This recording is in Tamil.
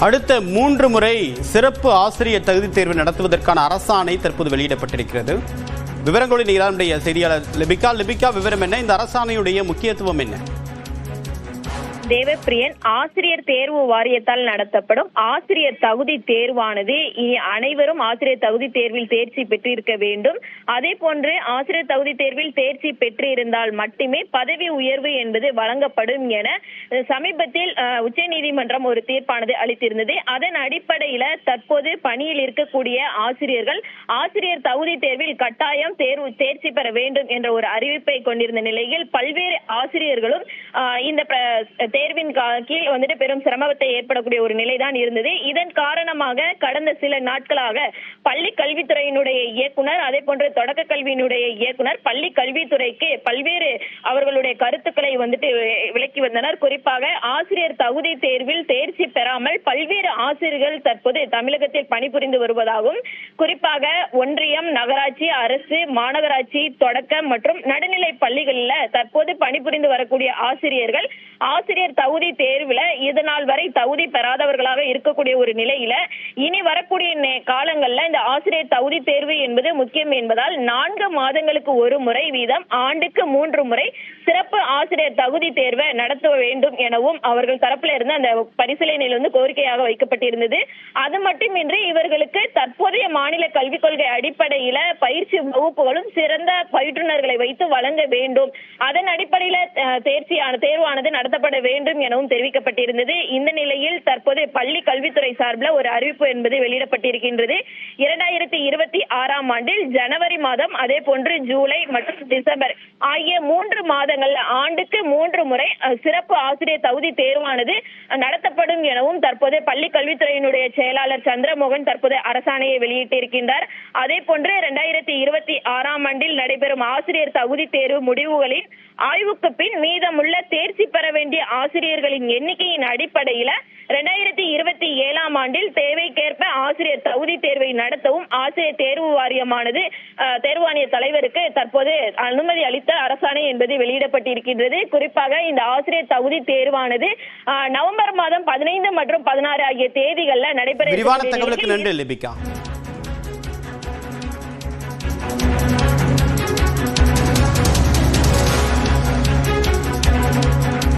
அடுத்த மூன்று முறை சிறப்பு ஆசிரியர் தகுதி தேர்வு நடத்துவதற்கான அரசாணை தற்போது வெளியிடப்பட்டிருக்கிறது. விவரங்களில் நீங்கள் செய்தியாளர் லிபிகா. லிபிகா விவரம் என்ன? இந்த அரசாணையுடைய முக்கியத்துவம் என்ன? தேவப்பிரியன் ஆசிரியர் தேர்வு வாரியத்தால் நடத்தப்படும் ஆசிரியர் தகுதி தேர்வானது. இனி அனைவரும் ஆசிரியர் தகுதி தேர்வில் தேர்ச்சி பெற்றிருக்க வேண்டும். அதே போன்று ஆசிரியர் தகுதி தேர்வில் தேர்ச்சி பெற்றிருந்தால் மட்டுமே பதவி உயர்வு என்பது வழங்கப்படும் என சமீபத்தில் உச்சநீதிமன்றம் ஒரு தீர்ப்பானது அளித்திருந்தது. அதன் அடிப்படையில தற்போது பணியில் இருக்கக்கூடிய ஆசிரியர்கள் ஆசிரியர் தகுதி தேர்வில் கட்டாயம் தேர்வு தேர்ச்சி பெற வேண்டும் என்ற ஒரு அறிவிப்பை கொண்டிருந்த நிலையில் பல்வேறு ஆசிரியர்களும் இந்த தேர்வின் கீழ் வந்துட்டு பெரும் சிரமத்தை ஏற்படக்கூடிய ஒரு நிலைதான் இருந்தது. இதன் காரணமாக கடந்த சில நாட்களாக பள்ளி கல்வித்துறையினுடைய இயக்குனர் அதே போன்று தொடக்க கல்வியினுடைய இயக்குனர் பள்ளி கல்வித்துறைக்கு பல்வேறு அவர்களுடைய கருத்துக்களை வந்துட்டு விளக்கி வந்தனர். குறிப்பாக ஆசிரியர் தகுதி தேர்வில் தேர்ச்சி பெறாமல் பல்வேறு ஆசிரியர்கள் தற்போது தமிழகத்தில் பணிபுரிந்து வருவதாகவும் குறிப்பாக ஒன்றியம் நகராட்சி அரசு மாநகராட்சி தொடக்க மற்றும் நடுநிலை பள்ளிகளில் தற்போது பணிபுரிந்து வரக்கூடிய ஆசிரியர்கள் ஆசிரியர் தகுதி தேர்வுல இதனால் வரை தகுதி பெறாதவர்களாக இருக்கக்கூடிய ஒரு நிலையில இனி வரக்கூடிய காலங்கள்ல இந்த ஆசிரியர் தகுதி தேர்வு என்பது முக்கியம் என்பதால் நான்கு மாதங்களுக்கு ஒரு முறை வீதம் ஆண்டுக்கு மூன்று முறை சிறப்பு ஆசிரியர் தகுதி தேர்வை நடத்த வேண்டும் எனவும் அவர்கள் தரப்புல இருந்து அந்த பரிசீலனையில் வந்து கோரிக்கையாக வைக்கப்பட்டிருந்தது. அது மட்டுமின்றி இவர்களுக்கு தற்போதைய மாநில கல்விக் கொள்கை அடிப்படையில பயிற்சி வகுப்புகளும் சிறந்த பயிற்றுனர்களை வைத்து வழங்க வேண்டும். அதன் அடிப்படையில தேர்ச்சியான தேர்வானது நடத்தப்பட வேண்டும் எனவும் தெரிவிக்கப்பட்டிருந்தது. இந்த நிலையில் தற்போது பள்ளி கல்வித்துறை சார்பில் ஒரு அறிவிப்பு என்பது வெளியிடப்பட்டிருக்கின்றது. இரண்டாயிரத்தி இருபத்தி ஆறாம் ஆண்டில் ஜனவரி மாதம் அதே போன்று ஜூலை மற்றும் டிசம்பர் ஆகிய மூன்று மாதங்கள்ல ஆண்டுக்கு மூன்று முறை சிறப்பு ஆசிரியர் தகுதி தேர்வானது நடத்தப்படும் எனவும் தற்போது பள்ளி கல்வித்துறையினுடைய செயலாளர் சந்திரமோகன் தற்போது அரசாணையை வெளியிட்டிருக்கின்றார். அதே போன்று இரண்டாயிரத்தி இருபத்தி ஆறாம் ஆண்டில் நடைபெறும் ஆசிரியர் தகுதி தேர்வு முடிவுகளின் ஆய்வுக்கு பின் மீதமுள்ள தேர்ச்சி பெற வேண்டிய ஆசிரியர்களின் எண்ணிக்கையின் அடிப்படையில இரண்டாயிரத்தி இருபத்தி ஆண்டில் தேவைக்கேற்ப ஆசிரியர் தகுதி தேர்வை நடத்தவும் ஆசிரியர் தேர்வு வாரியமானது தேர்வாணைய தலைவருக்கு தற்போது அனுமதி அளித்த அரசாணை என்பது வெளியிடப்பட்டிருக்கின்றது. குறிப்பாக இந்த ஆசிரியர் தகுதி தேர்வானது நவம்பர் மாதம் பதினைந்து மற்றும் பதினாறு ஆகிய தேதிகள்ல நடைபெற நன்றி லிபிகா.